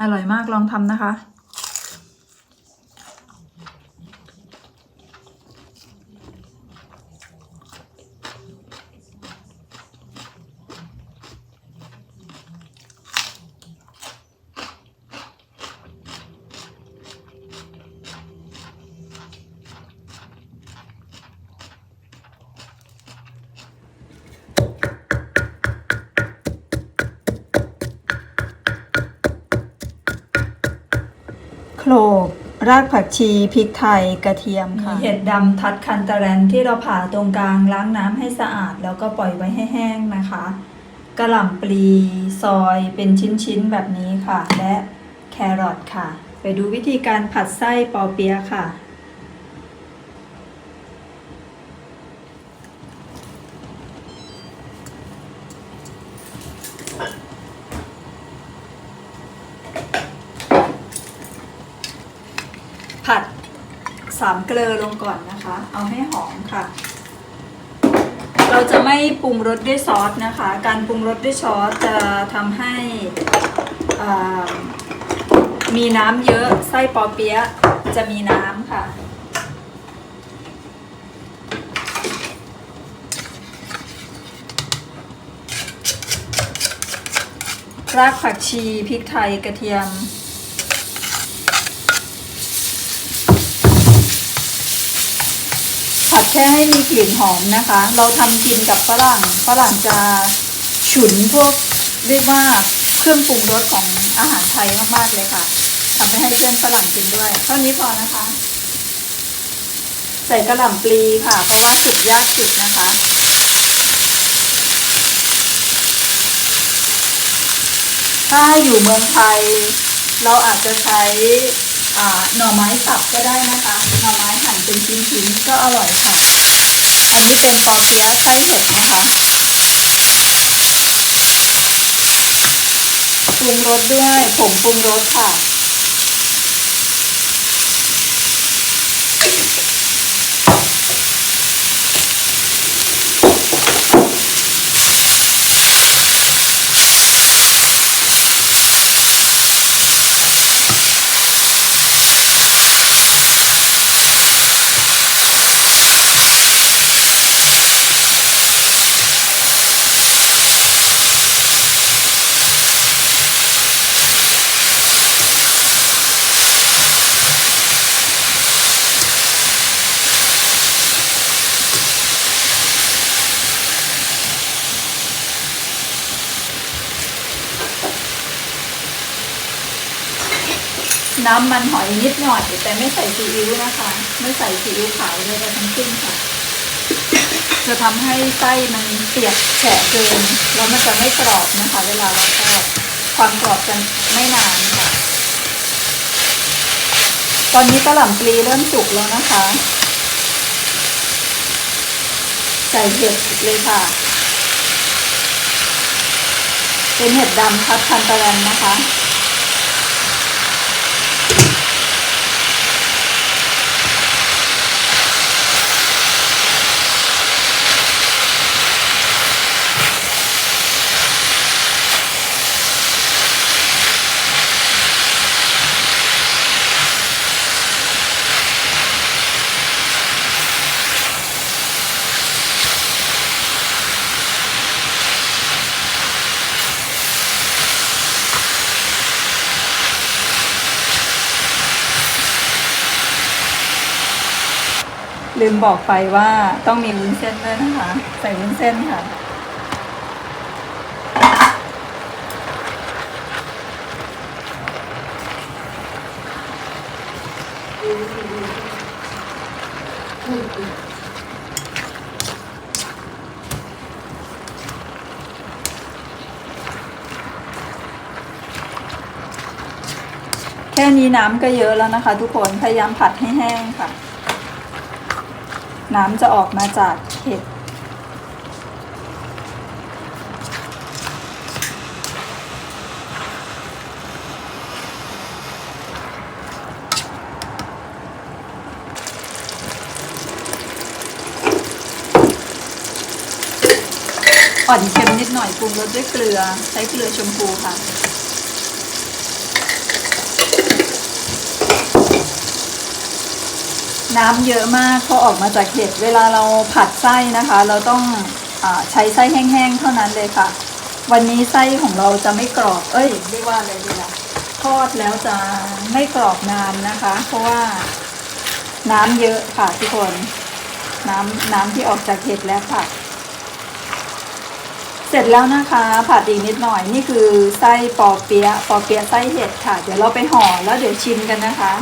อร่อยมากลองทำนะคะ โขลกรากผักชีพริกไทยกระเทียมค่ะ เห็ดดำทัดคันตะแรนที่เราผ่าตรงกลางล้างน้ำให้สะอาด แล้วก็ปล่อยไว้ให้แห้งนะคะกระหล่ำปลีซอยเป็นชิ้นๆแบบนี้ค่ะ และแครอทค่ะ ไปดูวิธีการผัดไส้ปอเปี๊ยะค่ะ ผัด สามเกลือลงก่อนนะคะ เอาให้หอมค่ะ เราจะไม่ปรุงรสด้วยซอสนะคะ การปรุงรสด้วยซอสจะทำให้มีน้ำเยอะไส้ปอเปี๊ยะจะมีน้ำค่ะ รากผักชีพริกไทยกระเทียม ผัดแค่ให้มีกลิ่นหอมนะคะ เราทำกินกับฝรั่งฝรั่งจะฉุนพวกเรียกว่าเครื่องปรุงรสของอาหารไทยมากๆเลยค่ะทำให้เพื่อนฝรั่งกินด้วยเท่านี้พอนะคะ ใส่กระหล่ำปลีค่ะ เพราะว่าสุกยากสุดนะคะถ้าอยู่เมืองไทย เราอาจจะใช้ หน่อไม้สับก็ได้นะคะ หน่อไม้หั่นเป็นชิ้นๆก็อร่อยค่ะ อันนี้เป็นปอเปี๊ยะไส้เห็ดนะคะปรุงรสด้วยผงปรุงรสค่ะ น้ำมันหอยนิดหน่อย แต่ไม่ใส่ซีอิ๊วนะคะ ไม่ใส่ซีอิ๊วขาวเลยทั้งสิ้นค่ะ จะทำให้ไส้มันเปียกแฉะเกินแล้วมันจะไม่กรอบนะคะ เวลาเราทอดความกรอบจะไม่นานค่ะ ตอนนี้กระหล่ำปลีเริ่มสุกแล้วนะคะ ใส่เห็ดเลยค่ะ เป็นเห็ดดำพัดคันตะแรนนะคะ ลืมบอกไปว่าต้องมีวุ้นเส้นด้วยนะคะ ใส่วุ้นเส้นค่ะ แค่นี้น้ำก็เยอะแล้วนะคะทุกคน พยายามผัดให้แห้งค่ะ น้ำจะออกมาจากเห็ดอ่อนเค็มนิดหน่อยปรุงรสด้วยเกลือ ใช้เกลือชมพูค่ะ น้ำเยอะมากเพอออกมาจากเห็ดเวลาเราผัดไส้นะคะ เราต้องอใช้ไส้แห้งๆเท่านั้นเลยค่ะ วันนี้ไส้ของเราจะไม่กรอบ เอ้ยเรียกว่าอะไรดีล่ะทอดแล้วจะไม่กรอบนานนะคะ เพราะว่าน้ำเยอะค่ะทุกคน น้ำน้ำที่ออกจากเห็ดแล้วค่ะ เสร็จแล้วนะคะผัดอีกนิดหน่อยนี่คือไส้ปอเปี๊ยะปอเปี๊ยะไส้เห็ดค่ะ เดี๋ยวเราไปห่อแล้วเดี๋ยวชิมกันนะคะ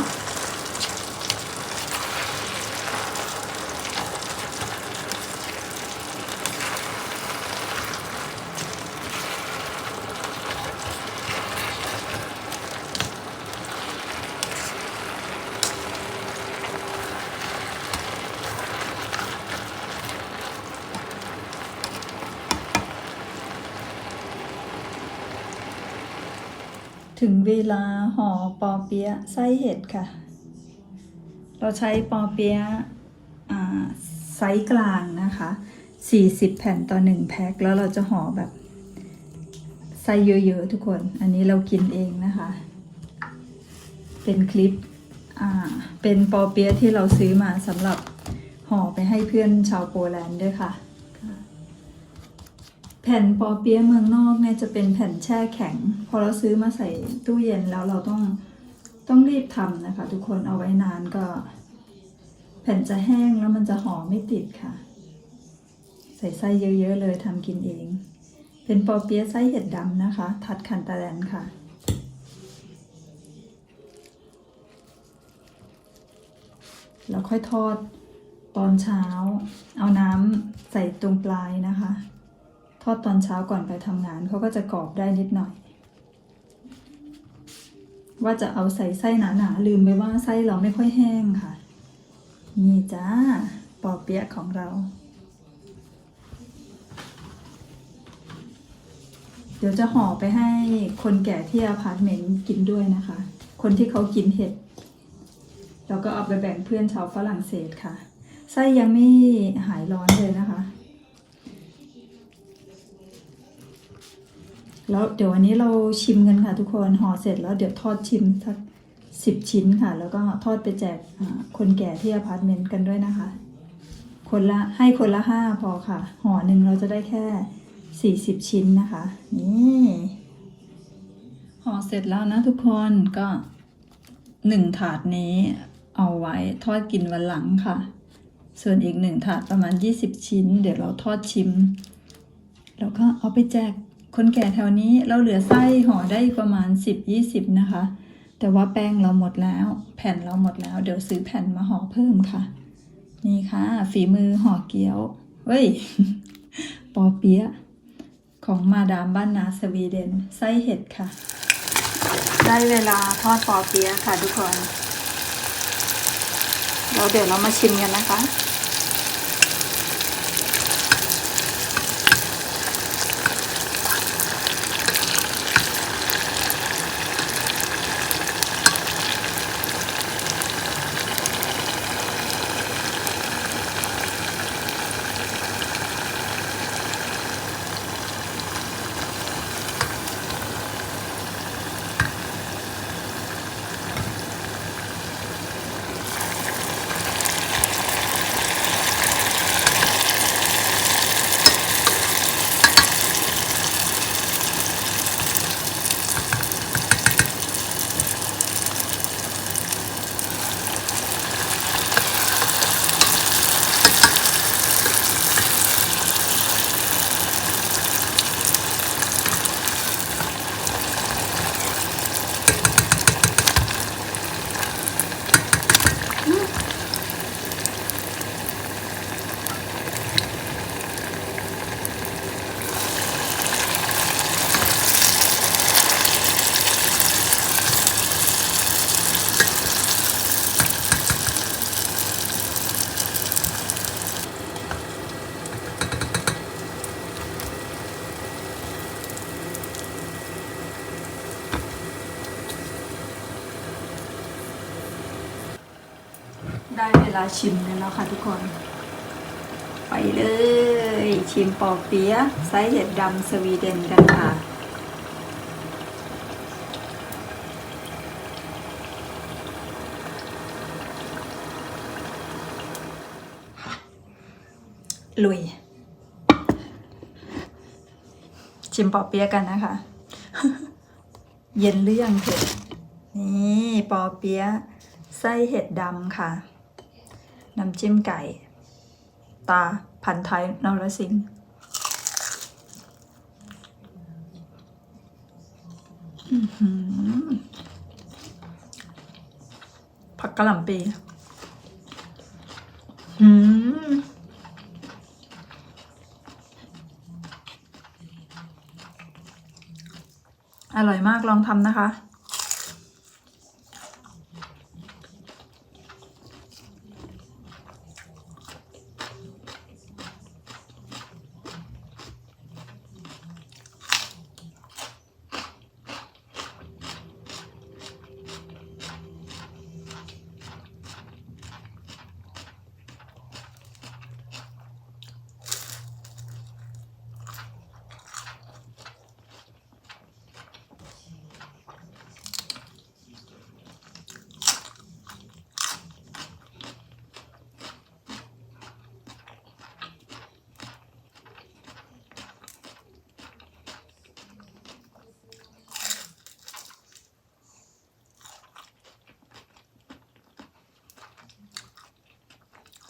ถึงเวลาห่อปอเปี๊ยะไส้เห็ดค่ะ เราใช้ปอเปี๊ยะอ่าไซส์กลางนะคะ 40 แผ่นต่อ 1 แพ็ค แล้วเราจะห่อแบบไส้เยอะ ๆ ทุกคน อันนี้เรากินเองนะคะ เป็นคลิป เป็นปอเปี๊ยะที่เราซื้อมาสำหรับห่อไปให้เพื่อนชาวโปแลนด์ด้วยค่ะ แผ่นปอเปี๊ยะเมืองนอกเนี่ยจะเป็นแผ่นแช่แข็ง พอเราซื้อมาใส่ตู้เย็นแล้วเราต้องต้องรีบทำนะคะ ทุกคนเอาไว้นานก็ แผ่นจะแห้งแล้วมันจะห่อไม่ติดค่ะ ใส่ไส้เยอะๆเลยทำกินเอง เป็นปอเปี๊ยะไส้เห็ดดำนะคะ ทัดคันตาแลนค่ะแล้วค่อยทอดตอนเช้า เอาน้ำใส่ตรงปลายนะคะ ทอดตอนเช้าก่อนไปทำงานเขาก็จะกรอบได้นิดหน่อย ว่าจะเอาใส่ไส้หนาๆลืมไปว่าไส้เราไม่ค่อยแห้งค่ะ นี่จ้าปอเปี๊ยะของเรา เดี๋ยวจะห่อไปให้คนแก่ที่อพาร์ตเมนต์กินด้วยนะคะ คนที่เขากินเห็ดแล้วก็เอาไปแบ่งเพื่อนชาวฝรั่งเศสค่ะไส้ยังไม่หายร้อนเลยนะคะ แล้วเดี๋ยววันนี้เราชิมกันค่ะทุกคนห่อเสร็จแล้วเดี๋ยวทอดชิมสักสิบชิ้นค่ะ แล้วก็ทอดไปแจกคนแก่ที่อพาร์ตเมนต์กันด้วยนะคะ คนละให้คนละห้าพอค่ะ ห่อหนึ่งเราจะได้แค่สี่สิบชิ้นนะคะ นี่ห่อเสร็จแล้วนะทุกคนก็หนึ่งถาดนี้เอาไว้ทอดกินวันหลังค่ะ ส่วนอีกหนึ่งถาดประมาณยี่สิบชิ้น เดี๋ยวเราทอดชิม แล้วก็เอาไปแจก คนแก่แถวนี้เราเหลือไส้ห่อได้อีกประมาณ 10-20 นะคะ แต่ว่าแป้งเราหมดแล้ว แผ่นเราหมดแล้ว เดี๋ยวซื้อแผ่นมาห่อเพิ่มค่ะ นี่ค่ะ ฝีมือห่อเกี๊ยวเว้ย ปอเปี๊ยะของมาดามบ้านนาสวีเดนไส้เห็ดค่ะ ได้เวลาทอดปอเปี๊ยะค่ะทุกคนแล้วเดี๋ยวเรามาชิมกันนะคะ ได้เวลาชิมกันแล้วค่ะทุกคน ไปเลย ชิมปอเปี๊ยะไซส์เห็ดดำสวีเดนกันค่ะ ลุย ชิมปอเปี๊ยะกันนะคะ เย็นหรืองเผ็ดนี่ปอเปี๊ยะ ไส้เห็ดดำค่ะ น้ำจิ้มไก่ ตาพันไทยนรสิงห์ผักกะหล่ำปีหืมอร่อยมากลองทำนะคะ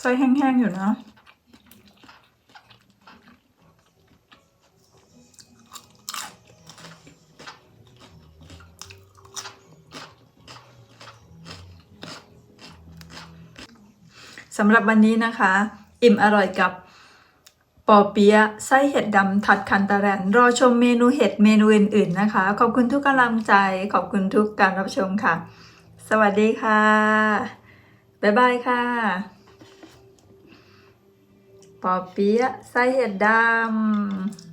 ไส้แห้งๆ อยู่นะ สำหรับวันนี้นะคะ อิ่มอร่อยกับปอเปี๊ยะไส้เห็ดดำทัดคันตะแรนรอชมเมนูเห็ดเมนูอื่นๆนะคะ ขอบคุณทุกกำลังใจ ขอบคุณทุกการรับชมค่ะ สวัสดีค่ะ บ๊ายบายค่ะ ปอเปี๊ยะไส้เห็ดดำ